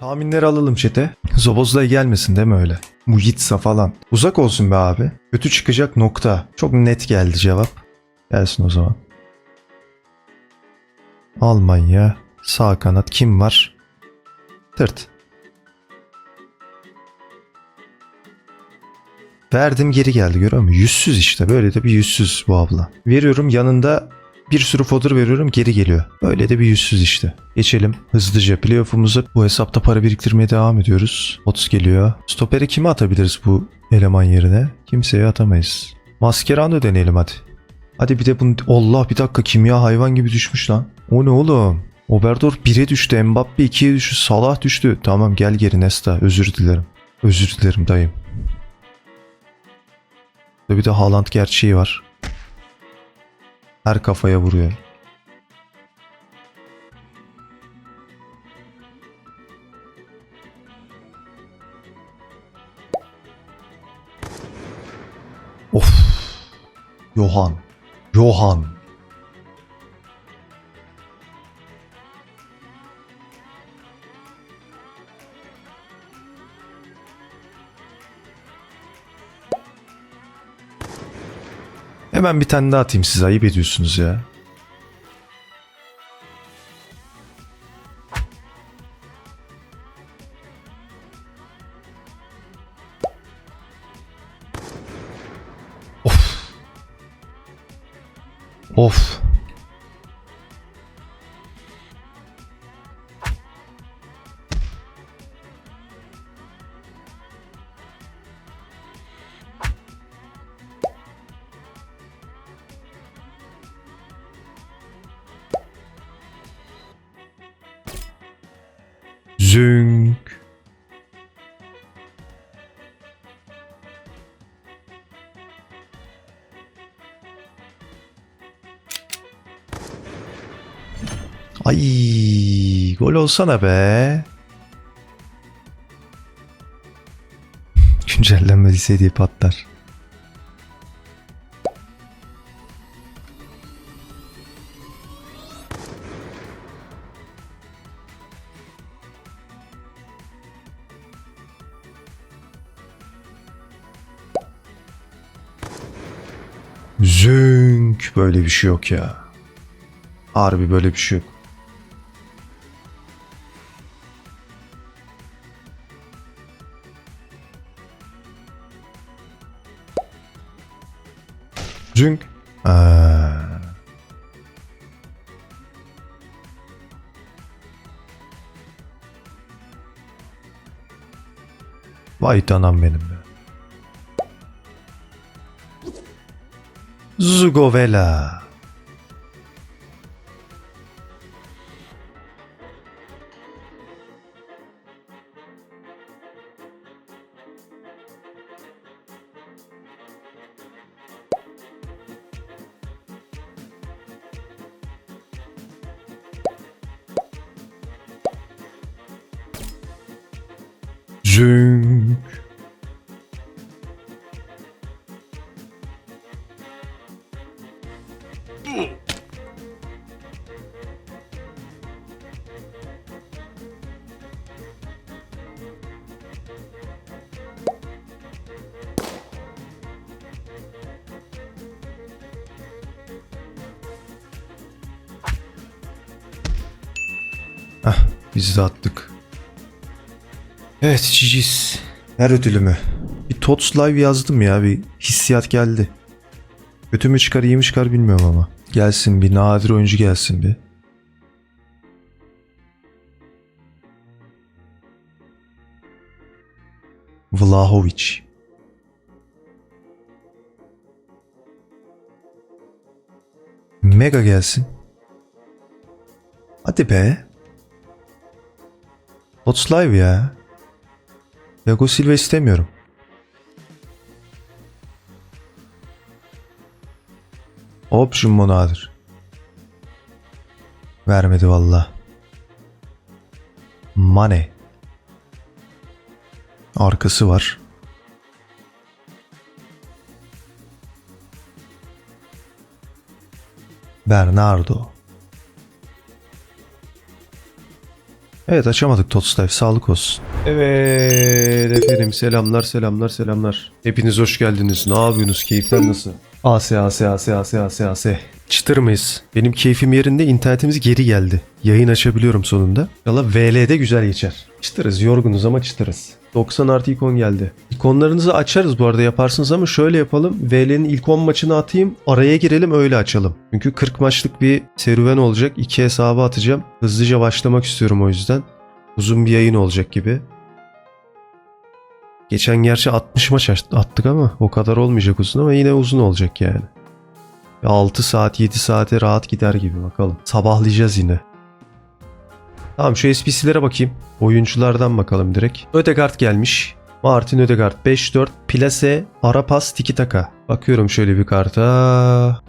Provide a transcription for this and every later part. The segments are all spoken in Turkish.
Tahminleri alalım çete. Zobozlay gelmesin değil mi öyle? Mujitsa falan. Uzak olsun be abi. Kötü çıkacak nokta. Çok net geldi cevap. Gelsin o zaman. Almanya. Sağ kanat kim var? Tırt. Verdim geri geldi görüyor musun? Yüzsüz işte. Böyle de bir yüzsüz bu abla. Veriyorum yanında bir sürü fodder veriyorum geri geliyor. Böyle de bir yüzsüz işte. Geçelim hızlıca playoff'umuza. Bu hesapta para biriktirmeye devam ediyoruz. 30 geliyor. Stopere kimi atabiliriz bu eleman yerine? Kimseye atamayız. Mascherano deneyelim hadi. Hadi bir de bunu... Allah bir dakika kimya hayvan gibi düşmüş lan. O ne oğlum? Oberdorf 1'e düştü. Mbappe 2'ye düştü. Salah düştü. Tamam gel geri Nesta. Özür dilerim. Özür dilerim dayım. Bir de Haaland gerçeği var. Her kafaya vuruyor. Of. Johan. Johan. Hemen bir tane daha atayım size ayıp ediyorsunuz ya. Zünk. Ay, gol olsana be. Güncellenmediyse diye patlar. Böyle bir şey yok ya. Harbi böyle bir şey yok. Zünk. Aa. Vay anam benim be. Zugovela. Hah, biz de attık. Evet, ciciz. Her ödülümü. Bir Tots Live yazdım ya, bir hissiyat geldi. Kötü mü çıkar, iyi mi çıkar bilmiyorum ama. Gelsin bir nadir oyuncu gelsin bir. Vlahovic. Mega gelsin. Hadi be. Tots Live ya. Thiago Silva istemiyorum. Option mu nadir? Vermedi valla. Mane. Arkası var. Bernardo. Evet açamadık Tots Life. Sağlık olsun. Evet efendim selamlar selamlar selamlar. Hepiniz hoş geldiniz. Ne yapıyorsunuz? Keyifler nasıl? AS AS AS AS AS AS. Çıtır mıyız? Benim keyfim yerinde internetimiz geri geldi. Yayın açabiliyorum sonunda. Valla VL'de güzel geçer. Çıtırız yorgunuz ama çıtırız. 90 artı ikon geldi. İkonlarınızı açarız bu arada yaparsınız ama şöyle yapalım. VL'nin ilk 10 maçını atayım. Araya girelim öyle açalım. Çünkü 40 maçlık bir serüven olacak. İki hesabı atacağım. Hızlıca başlamak istiyorum o yüzden. Uzun bir yayın olacak gibi. Geçen gerçi 60 maç aç- attık ama o kadar olmayacak uzun ama yine uzun olacak yani. 6 saat 7 saate rahat gider gibi bakalım. Sabahlayacağız yine. Tamam şu SPC'lere bakayım. Oyunculardan bakalım direkt. Ödegard gelmiş. Martin Ödegard 5-4 plase Arapas Tiki Taka. Bakıyorum şöyle bir karta.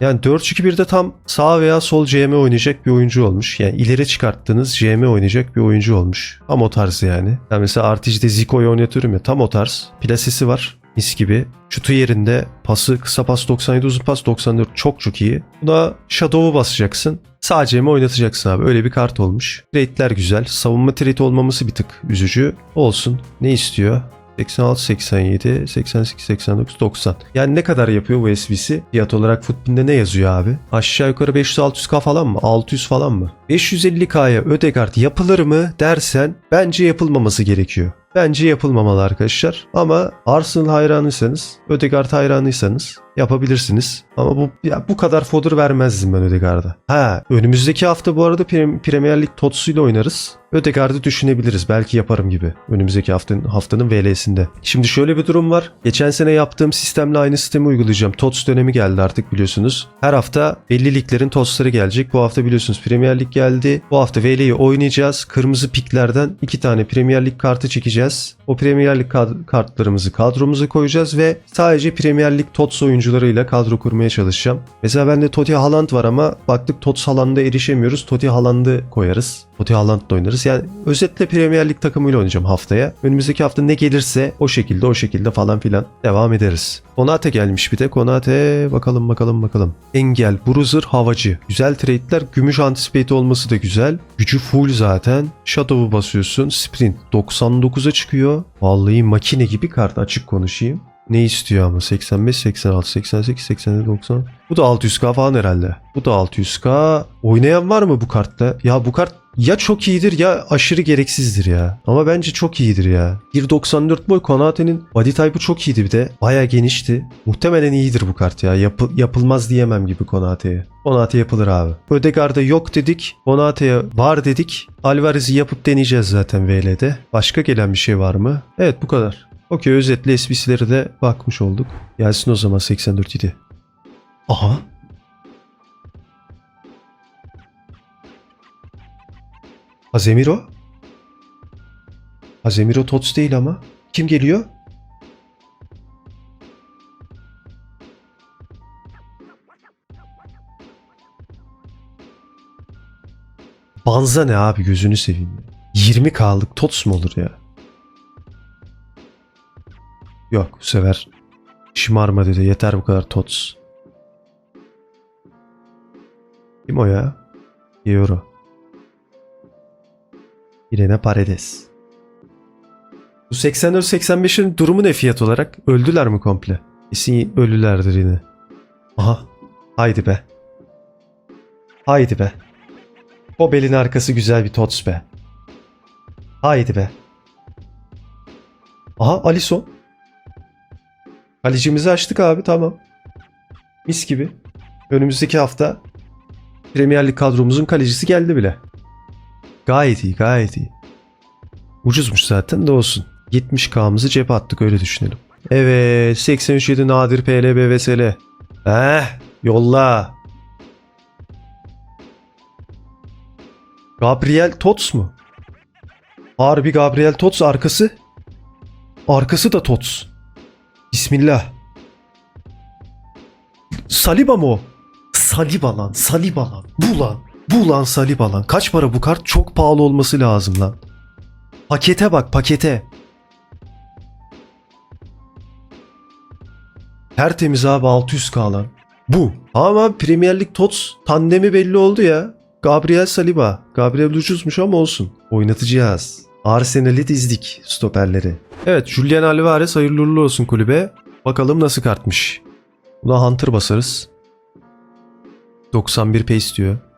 Yani 4-2-1'de tam sağ veya sol CM oynayacak bir oyuncu olmuş. Yani ileri çıkarttığınız CM oynayacak bir oyuncu olmuş. Tam o tarz yani. Yani mesela RTG'de Zico'yu oynatıyorum ya tam o tarz. Plasesi var. Mis gibi. Şutu yerinde. Pası kısa pas 97 uzun pas 94 çok çok iyi. Buna Shadow'u basacaksın. Sadece mi oynatacaksın abi? Öyle bir kart olmuş. Trade'ler güzel. Savunma trade olmaması bir tık üzücü. Olsun. Ne istiyor? 86, 87, 88, 89, 90. Yani ne kadar yapıyor bu SVC? Fiyat olarak Footbin'de ne yazıyor abi? Aşağı yukarı 500-600k falan mı? 600 falan mı? 550k'ya Ödegard yapılır mı dersen bence yapılmaması gerekiyor. Bence yapılmamalı arkadaşlar. Ama Arsenal hayranıysanız, Ödegard hayranıysanız yapabilirsiniz. Ama bu ya bu kadar fodder vermezdim ben Ödegard'a. Ha, önümüzdeki hafta bu arada Prem- Premier Lig Totsu'yla oynarız. Ödegard'ı düşünebiliriz. Belki yaparım gibi. Önümüzdeki haftanın haftanın VL'sinde. Şimdi şöyle bir durum var. Geçen sene yaptığım sistemle aynı sistemi uygulayacağım. TOTS dönemi geldi artık biliyorsunuz. Her hafta belli liglerin TOTS'ları gelecek. Bu hafta biliyorsunuz Premier Lig. Bu hafta VL'yi oynayacağız. Kırmızı piklerden iki tane Premier Lig kartı çekeceğiz. O Premier Lig kad- kartlarımızı kadromuza koyacağız ve sadece Premier Lig TOTS oyuncularıyla kadro kurmaya çalışacağım. Mesela bende Totti Haaland var ama baktık TOTS Haaland'a erişemiyoruz. Totti Haaland'ı koyarız. Totti Haaland'la oynarız. Yani özetle Premier Lig takımıyla oynayacağım haftaya. Önümüzdeki hafta ne gelirse o şekilde o şekilde falan filan devam ederiz. Konate gelmiş bir de. Konate bakalım bakalım bakalım. Engel, Bruiser, Havacı. Güzel trade'ler. Gümüş anticipate olması da güzel. Gücü full zaten. Shadow'u basıyorsun. Sprint 99'a çıkıyor. Vallahi makine gibi kart açık konuşayım. Ne istiyor ama 85, 86, 88, 87, 90. Bu da 600k falan herhalde. Bu da 600k. Oynayan var mı bu kartla? Ya bu kart ya çok iyidir ya aşırı gereksizdir ya. Ama bence çok iyidir ya. 1.94 boy Konate'nin body type'ı çok iyiydi bir de. Baya genişti. Muhtemelen iyidir bu kart ya. Yapı- yapılmaz diyemem gibi Konate'ye. Konate yapılır abi. Ödegaard'a yok dedik. Konate'ye var dedik. Alvarez'i yapıp deneyeceğiz zaten VL'de. Başka gelen bir şey var mı? Evet bu kadar. Okey özetle SBC'lere de bakmış olduk. Gelsin o zaman 84 idi. Aha. Azemiro? Azemiro Tots değil ama. Kim geliyor? Banza ne abi gözünü seveyim. 20k'lık Tots mu olur ya? Yok bu sefer şımarma dedi. Yeter bu kadar Tots. Kim o ya? Euro. Irene Paredes. Bu 84-85'in durumu ne fiyat olarak? Öldüler mi komple? Kesin ölülerdir yine. Aha. Haydi be. Haydi be. O belin arkası güzel bir tots be. Haydi be. Aha Alisson. Kalecimizi açtık abi tamam. Mis gibi. Önümüzdeki hafta Premier Lig kadromuzun kalecisi geldi bile. Gayet iyi gayet iyi. Ucuzmuş zaten de olsun. 70k'mızı cebe attık öyle düşünelim. Evet 83.7 nadir PLB VSL. Eh yolla. Gabriel Tots mu? Harbi Gabriel Tots arkası. Arkası da Tots. Bismillah. Saliba mı o? Saliba lan, Saliba lan. Bu lan. Bu lan Saliba lan. Kaç para bu kart? Çok pahalı olması lazım lan. Pakete bak pakete. Tertemiz abi 600k lan. Bu. Ama Premier Lig TOTS tandemi belli oldu ya. Gabriel Saliba. Gabriel ucuzmuş ama olsun. Oynatacağız. Arsenal'i dizdik stoperleri. Evet Julian Alvarez hayırlı olsun kulübe. Bakalım nasıl kartmış. Buna Hunter basarız. 91 pace diyor.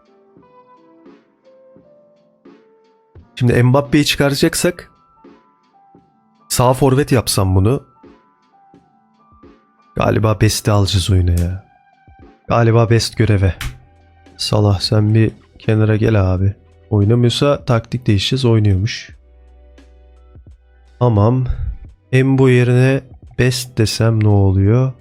Şimdi Mbappe'yi çıkaracaksak sağ forvet yapsam bunu. Galiba Best'i alacağız oyuna ya. Galiba Best göreve. Salah sen bir kenara gel abi. Oynamıyorsa taktik değişeceğiz. Oynuyormuş. Tamam. Embo yerine Best desem ne oluyor?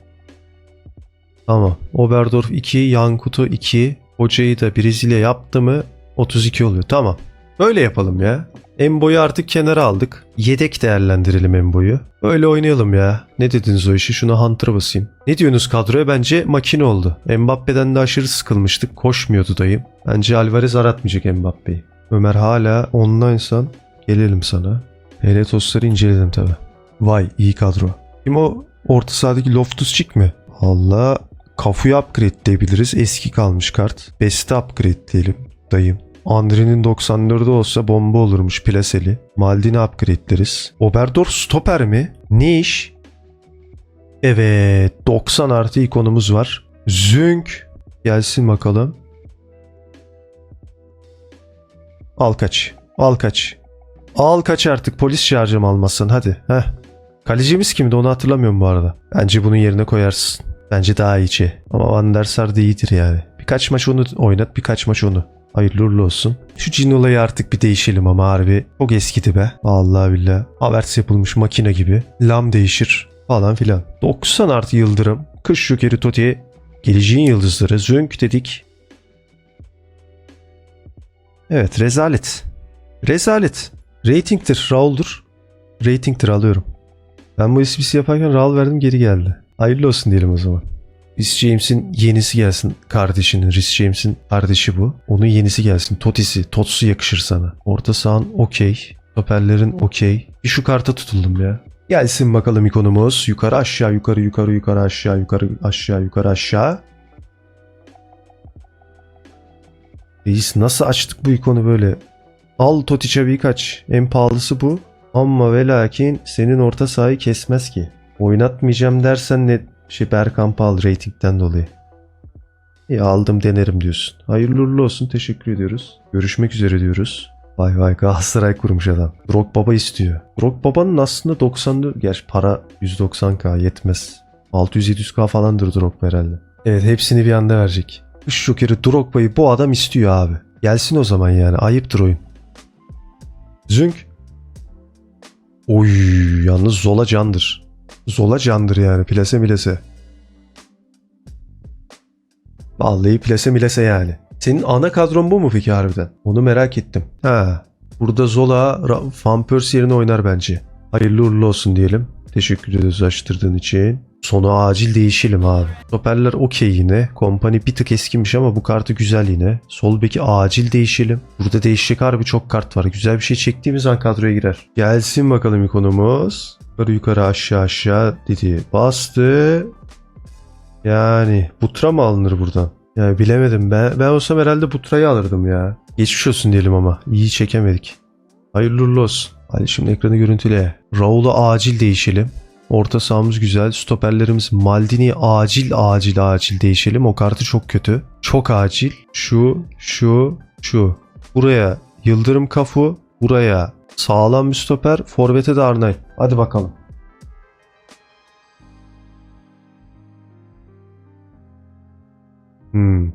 Tamam. Oberdorf 2, Yankuto 2. Hocayı da Brezilya yaptı mı 32 oluyor. Tamam. Böyle yapalım ya. Embo'yu artık kenara aldık. Yedek değerlendirelim Embo'yu. Böyle oynayalım ya. Ne dediniz o işi? Şuna Hunter'a basayım. Ne diyorsunuz kadroya? Bence makine oldu. Mbappe'den de aşırı sıkılmıştık. Koşmuyordu dayım. Bence Alvarez aratmayacak Mbappe'yi. Ömer hala onlinesan gelelim sana. Hele tostları inceledim tabi. Vay iyi kadro. Kim o orta sahadaki Loftus-Cheek mi? Allah Kafu'yu upgrade diyebiliriz. Eski kalmış kart. Best'i upgrade diyelim dayım. Andri'nin 94'ü olsa bomba olurmuş plaseli. Maldini upgradeleriz. Oberdorf stoper mi? Ne iş? Evet 90 artı ikonumuz var. Zünk gelsin bakalım. Al kaç. Al kaç. Al kaç artık polis çağıracağım almazsan hadi. Heh. Kalecimiz kimdi onu hatırlamıyorum bu arada. Bence bunun yerine koyarsın. Bence daha iyice. Ama Van der Sar da iyidir yani. Birkaç maç onu oynat birkaç maç onu. Hayırlı uğurlu olsun. Şu Cinola'yı artık bir değişelim ama harbi. Çok eskidi be. Vallahi billah. Havertz yapılmış makine gibi. Lam değişir falan filan. 90 artı yıldırım. Kış Jokeri Totti. Geleceğin yıldızları. Zönk dedik. Evet rezalet. Rezalet. Rating'tir. Raul'dur. Rating'tir alıyorum. Ben bu esprisi yaparken Raul verdim geri geldi. Hayırlı olsun diyelim o zaman. Rhys James'in yenisi gelsin kardeşinin. Rhys James'in kardeşi bu. Onun yenisi gelsin. Totisi, Totsu yakışır sana. Orta sahan okey. Stoperlerin okey. Bir şu karta tutuldum ya. Gelsin bakalım ikonumuz. Yukarı aşağı yukarı yukarı yukarı aşağı yukarı aşağı yukarı aşağı. Reis nasıl açtık bu ikonu böyle? Al Totiç'e birkaç. En pahalısı bu. Ama ve lakin senin orta sahayı kesmez ki. Oynatmayacağım dersen ne şey Berkan Pal ratingden dolayı. İyi aldım denerim diyorsun. Hayırlı olsun teşekkür ediyoruz. Görüşmek üzere diyoruz. Vay vay Galatasaray kurmuş adam. Drogba istiyor. Drogba'nın aslında 94 gerçi para 190k yetmez. 600-700k falandır Drogba herhalde. Evet hepsini bir anda verecek. Kış Joker'i Drogba'yı bu adam istiyor abi. Gelsin o zaman yani ayıptır oyun. Zünk. Oy yalnız Zola candır. Zola candır yani plase milese. Vallahi plase milese yani. Senin ana kadron bu mu peki harbiden? Onu merak ettim. Ha. Burada Zola Van Persie yerine oynar bence. Hayırlı uğurlu olsun diyelim. Teşekkür ederiz açtırdığın için. Sonu acil değişelim abi. Stoperler okey yine. Kompani bir tık eskimiş ama bu kartı güzel yine. Sol beki acil değişelim. Burada değişecek harbi çok kart var. Güzel bir şey çektiğimiz an kadroya girer. Gelsin bakalım ikonumuz. Yukarı yukarı aşağı aşağı dedi. Bastı. Yani Butra mı alınır buradan? Yani bilemedim. Ben, ben olsam herhalde Butra'yı alırdım ya. Geçmiş olsun diyelim ama. İyi çekemedik. Hayırlı uğurlu olsun. Hadi şimdi ekranı görüntüle. Raul'u acil değişelim. Orta sahamız güzel. Stoperlerimiz Maldini acil acil acil değişelim. O kartı çok kötü. Çok acil. Şu, şu, şu. Buraya Yıldırım Kafu. Buraya sağlam bir stoper. Forvet'e de Arnay. Hadi bakalım. Hmm.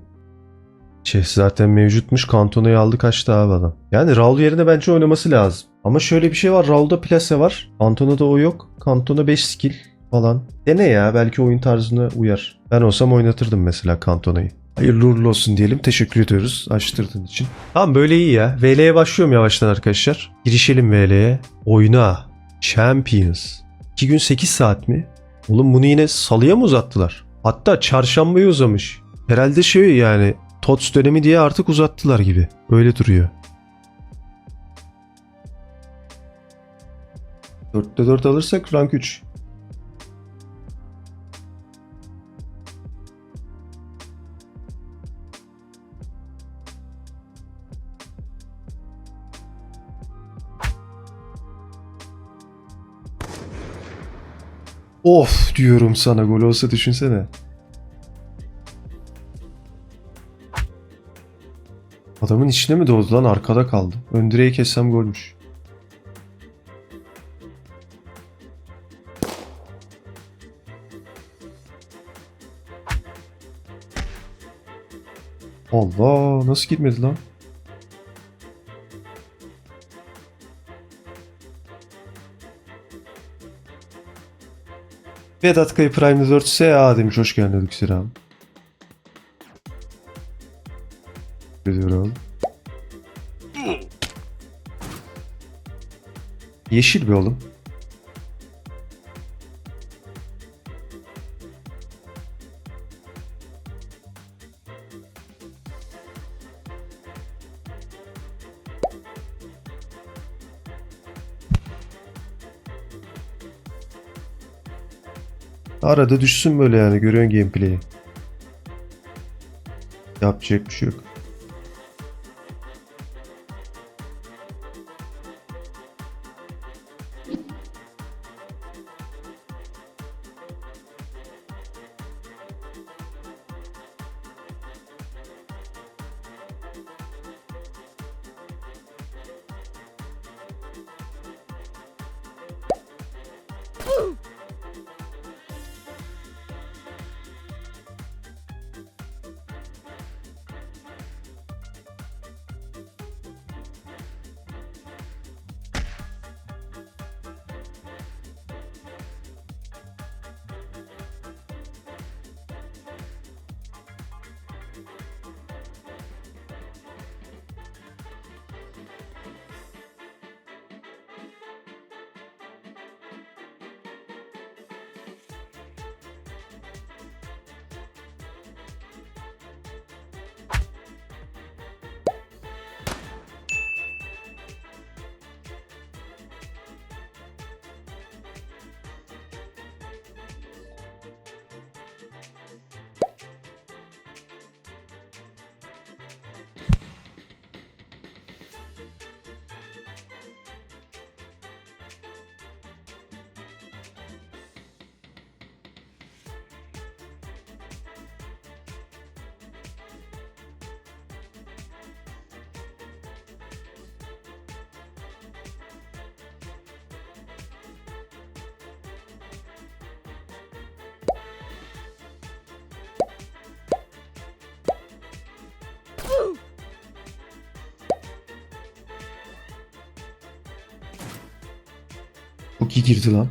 Şey zaten mevcutmuş. Kantona'yı aldı kaçtı abi adam. Yani Raul yerine bence oynaması lazım. Ama şöyle bir şey var. Raul'da plase var. Kantona'da o yok. Kantona 5 skill falan. Dene ya. Belki oyun tarzına uyar. Ben olsam oynatırdım mesela Kantona'yı. Hayırlı uğurlu olsun diyelim. Teşekkür ediyoruz açtırdığın için. Tamam böyle iyi ya. VL'ye başlıyorum yavaştan arkadaşlar. Girişelim VL'ye. Oyna. Champions. 2 gün 8 saat mi? Oğlum bunu yine salıya mı uzattılar? Hatta çarşambaya uzamış. Herhalde şey yani TOTS dönemi diye artık uzattılar gibi. Öyle duruyor. 4'te 4 alırsak rank 3. Of diyorum sana gol olsa düşünsene. Adamın içine mi doğdu lan arkada kaldı. Ön direği kessem golmüş. Allah nasıl gitmedi lan? Vedat Kayı Prime 4 SA demiş hoş geldin Öksür abi. Ediyorum. Yeşil bir oğlum. Arada düşsün böyle yani görüyorsun gameplay'i. Yapacak bir şey yok. Girdi lan.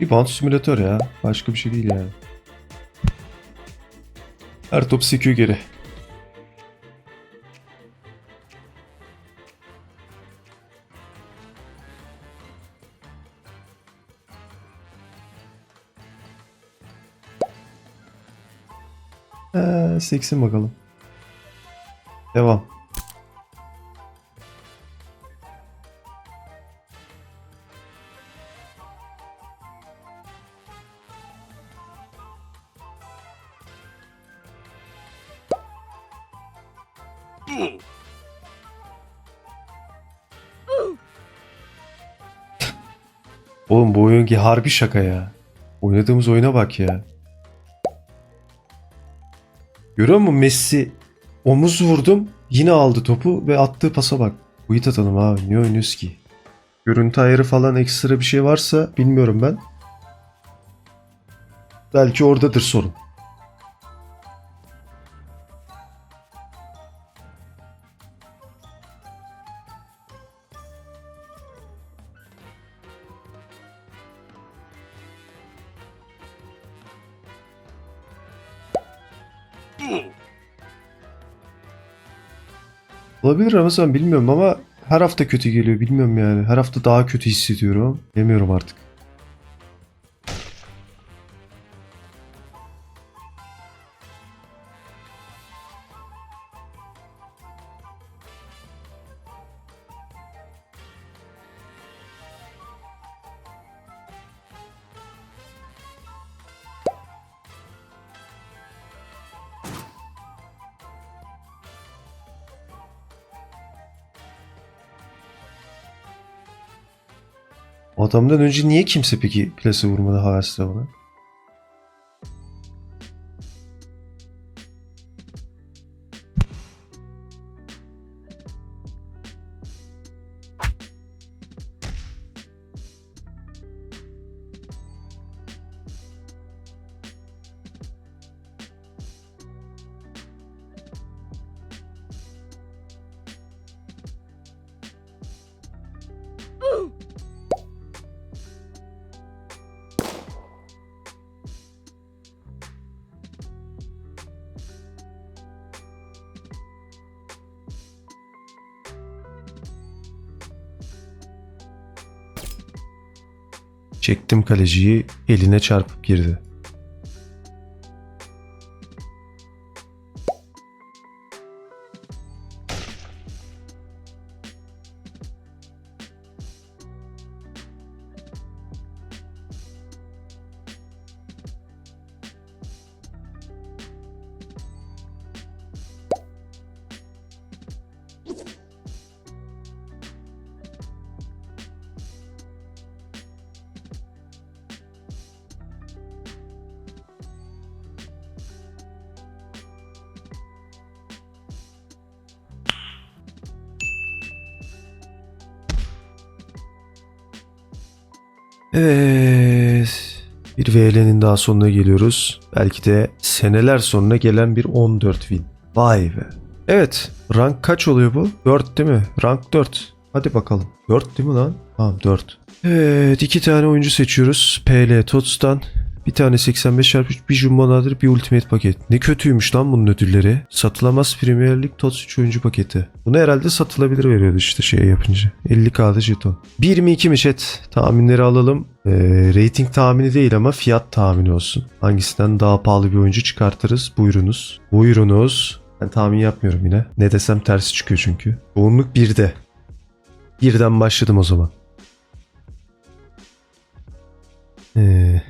Bir bant simülatör ya. Başka bir şey değil yani. Her top sekiyor geri. Ee, seksin bakalım. Devam. Ki harbi şaka ya. Oynadığımız oyuna bak ya. Görüyor musun Messi omuz vurdum yine aldı topu ve attığı pasa bak. Uyut atalım abi niye oynuyoruz ki? Görüntü ayarı falan ekstra bir şey varsa bilmiyorum ben. Belki oradadır sorun. Olabilir Ramazan bilmiyorum ama her hafta kötü geliyor bilmiyorum yani. Her hafta daha kötü hissediyorum. Demiyorum artık. Adamdan önce niye kimse peki plase vurmadı havasla bana? Çektim kaleciyi eline çarpıp girdi. VL'nin daha sonuna geliyoruz. Belki de seneler sonra gelen bir 14 win. Vay be. Evet. Rank kaç oluyor bu? 4 değil mi? Rank 4. Hadi bakalım. 4 değil mi lan? Tamam 4. Evet iki tane oyuncu seçiyoruz. PL Tots'tan. Bir tane 85 çarpı bir Jumbo Nadir, bir Ultimate paket. Ne kötüymüş lan bunun ödülleri. Satılamaz Premier Lig Tots 3 oyuncu paketi. Bunu herhalde satılabilir veriyordu işte şey yapınca. 50k'da jeton. 1 mi 2 mi chat? Tahminleri alalım. Ee, rating tahmini değil ama fiyat tahmini olsun. Hangisinden daha pahalı bir oyuncu çıkartırız? Buyurunuz. Buyurunuz. Ben tahmin yapmıyorum yine. Ne desem tersi çıkıyor çünkü. Çoğunluk 1'de. Birden başladım o zaman. Ee,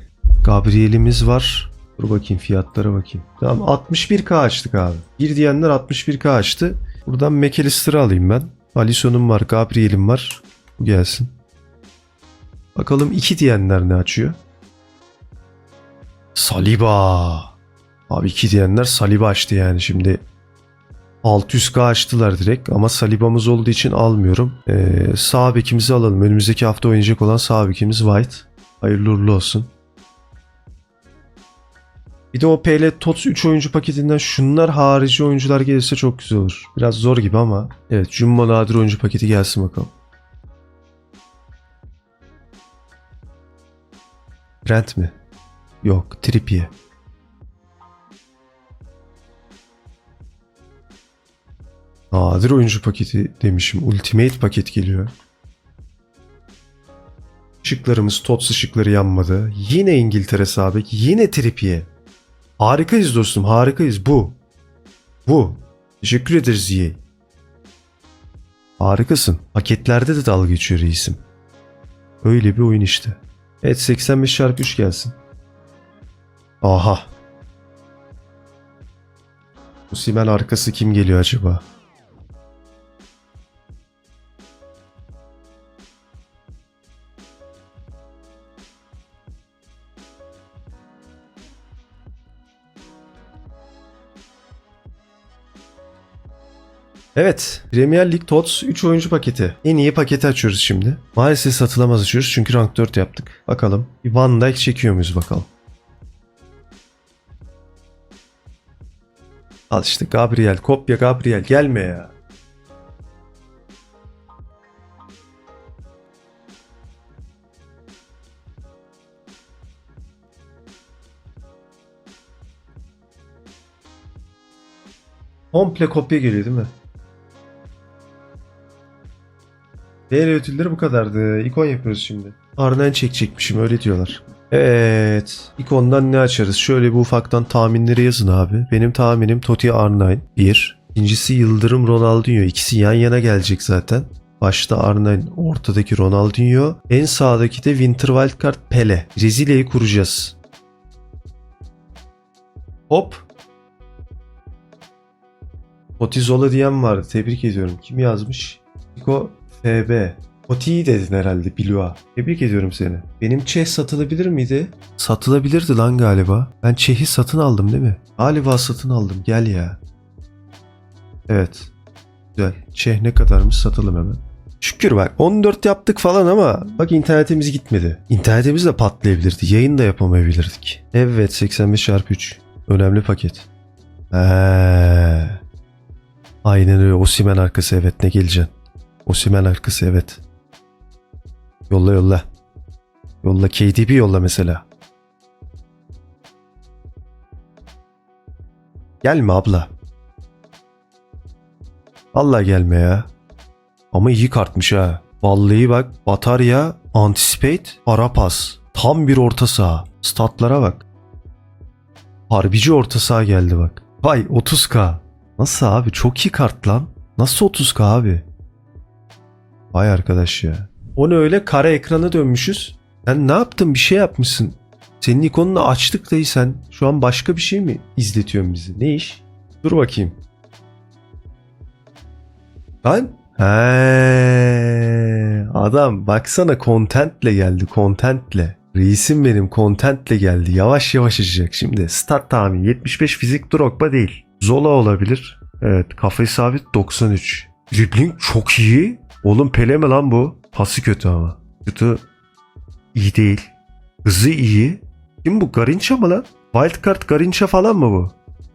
Gabriel'imiz var. Dur bakayım fiyatlara bakayım. Tamam 61k açtık abi. Bir diyenler 61k açtı. Buradan McAllister'ı alayım ben. Alisson'um var, Gabriel'im var. Bu gelsin. Bakalım 2 diyenler ne açıyor? Saliba. Abi 2 diyenler Saliba açtı yani şimdi. 600k açtılar direkt ama Saliba'mız olduğu için almıyorum. Ee, sağ bekimizi alalım. Önümüzdeki hafta oynayacak olan sağ bekimiz White. Hayırlı uğurlu olsun. Bir de o PL TOTS 3 oyuncu paketinden şunlar harici oyuncular gelirse çok güzel olur. Biraz zor gibi ama. Evet Jumbo nadir oyuncu paketi gelsin bakalım. Brent mi? Yok Trippier. Nadir oyuncu paketi demişim. Ultimate paket geliyor. Işıklarımız, TOTS ışıkları yanmadı. Yine İngiltere sabek. Yine Trippier. Harikayız dostum harikayız bu. Bu. Teşekkür ederiz EA. Harikasın. Paketlerde de dalga geçiyor reisim. Öyle bir oyun işte. Evet 85 çarpı 3 gelsin. Aha. Simen arkası kim geliyor acaba? Evet. Premier Lig TOTS 3 oyuncu paketi. En iyi paketi açıyoruz şimdi. Maalesef satılamaz açıyoruz çünkü rank 4 yaptık. Bakalım. Bir Van Dijk çekiyor muyuz bakalım. Al işte Gabriel. Kopya Gabriel. Gelme ya. Komple kopya geliyor değil mi? Değer ödülleri bu kadardı. İkon yapıyoruz şimdi. Arnen çekecekmişim öyle diyorlar. Evet. İkondan ne açarız? Şöyle bir ufaktan tahminleri yazın abi. Benim tahminim Totti R9 1. İkincisi Yıldırım Ronaldinho. İkisi yan yana gelecek zaten. Başta R9, ortadaki Ronaldinho. En sağdaki de Winter Wildcard Pele. Brezilya'yı kuracağız. Hop. Totti Zola diyen vardı. Tebrik ediyorum. Kim yazmış? Niko FB. Toti'yi dedin herhalde Bilua. Tebrik ediyorum seni. Benim Çeh satılabilir miydi? Satılabilirdi lan galiba. Ben Çeh'i satın aldım değil mi? Galiba satın aldım. Gel ya. Evet. Güzel. Çeh ne kadarmış satalım hemen. Şükür bak 14 yaptık falan ama bak internetimiz gitmedi. İnternetimiz de patlayabilirdi. Yayın da yapamayabilirdik. Evet 85 çarpı 3. Önemli paket. Eee. Aynen öyle. Osimen arkası evet ne geleceksin? Osimen arkası evet. Yolla yolla. Yolla KDB yolla mesela. Gelme abla. Vallahi gelme ya. Ama iyi kartmış ha. Vallahi bak batarya, anticipate, ara pas. Tam bir orta saha. Statlara bak. Harbici orta saha geldi bak. Vay 30k. Nasıl abi? Çok iyi kart lan. Nasıl 30k abi? Vay arkadaş ya. O ne öyle kara ekrana dönmüşüz. Sen ne yaptın? Bir şey yapmışsın. Senin ikonunu açtık dayı sen. Şu an başka bir şey mi izletiyorsun bizi? Ne iş? Dur bakayım. Lan? He, adam baksana contentle geldi contentle. Reisim benim contentle geldi. Yavaş yavaş açacak şimdi. Start tahmin 75 fizik Drogba değil. Zola olabilir. Evet kafa sabit 93. Dribbling çok iyi. Oğlum Pele mi lan bu? Pası kötü ama. Kötü iyi değil. Hızı iyi. Kim bu? Garinça mı lan? Wildcard Garinça falan mı bu?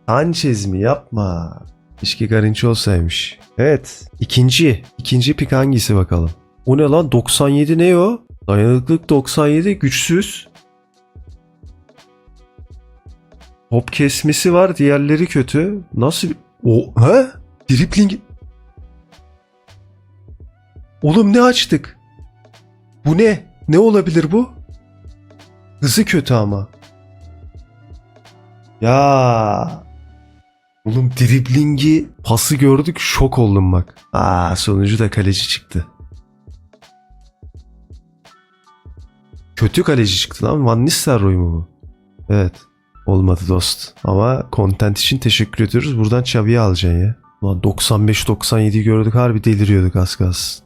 Sanchez mi? Yapma. Keşke Garinça olsaymış. Evet. İkinci. İkinci pik hangisi bakalım? O ne lan? 97 ne o? Dayanıklılık 97 güçsüz. Top kesmesi var. Diğerleri kötü. Nasıl? O he? Dripling. Oğlum ne açtık? Bu ne? Ne olabilir bu? Hızı kötü ama. Ya. Oğlum driblingi pası gördük şok oldum bak. Aa sonucu da kaleci çıktı. Kötü kaleci çıktı lan. Van Nistelrooy mu bu? Evet. Olmadı dost. Ama content için teşekkür ediyoruz. Buradan Xavi'yi alacaksın ya. Ulan 95-97 gördük harbi deliriyorduk az kalsın.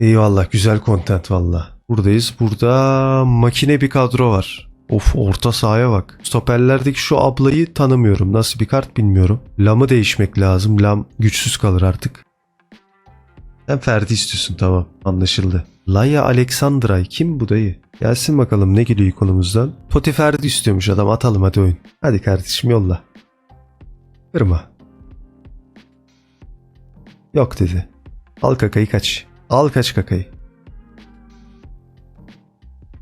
Eyvallah güzel content valla. Buradayız. Burada makine bir kadro var. Of orta sahaya bak. Stoperlerdeki şu ablayı tanımıyorum. Nasıl bir kart bilmiyorum. Lam'ı değişmek lazım. Lam güçsüz kalır artık. Sen Ferdi istiyorsun tamam anlaşıldı. Laya Alexandray kim bu dayı? Gelsin bakalım ne geliyor ikonumuzdan. Totti Ferdi istiyormuş adam atalım hadi oyun. Hadi kardeşim yolla. Kırma. Yok dedi. Al kakayı kaç. Al kaç kakayı.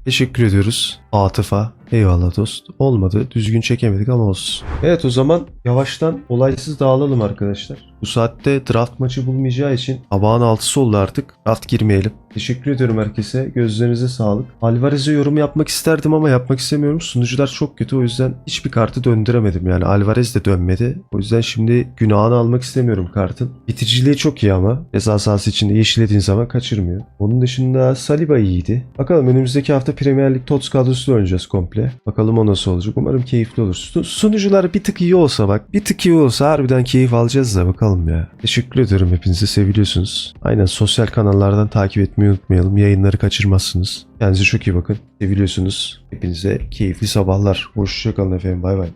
Teşekkür ediyoruz. Atıfa. Eyvallah dost. Olmadı. Düzgün çekemedik ama olsun. Evet o zaman yavaştan olaysız dağılalım arkadaşlar. Bu saatte draft maçı bulmayacağı için sabahın altısı oldu artık. Draft girmeyelim. Teşekkür ediyorum herkese. Gözlerinize sağlık. Alvarez'e yorum yapmak isterdim ama yapmak istemiyorum. Sunucular çok kötü o yüzden hiçbir kartı döndüremedim. Yani Alvarez de dönmedi. O yüzden şimdi günahını almak istemiyorum kartın. Bitiriciliği çok iyi ama. Ceza sahası içinde yeşillediğin zaman kaçırmıyor. Onun dışında Saliba iyiydi. Bakalım önümüzdeki hafta Premier Lig TOTS kadrosuyla oynayacağız komple. Bakalım o nasıl olacak. Umarım keyifli olur. Su- Sunucular bir tık iyi olsa bak. Bir tık iyi olsa harbiden keyif alacağız da bakalım ya. Teşekkür ediyorum hepinize seviliyorsunuz. Aynen sosyal kanallardan takip etmeyi unutmayalım. Yayınları kaçırmazsınız. Kendinize çok iyi bakın. Seviliyorsunuz. Hepinize keyifli sabahlar. Hoşçakalın efendim. Bay bay.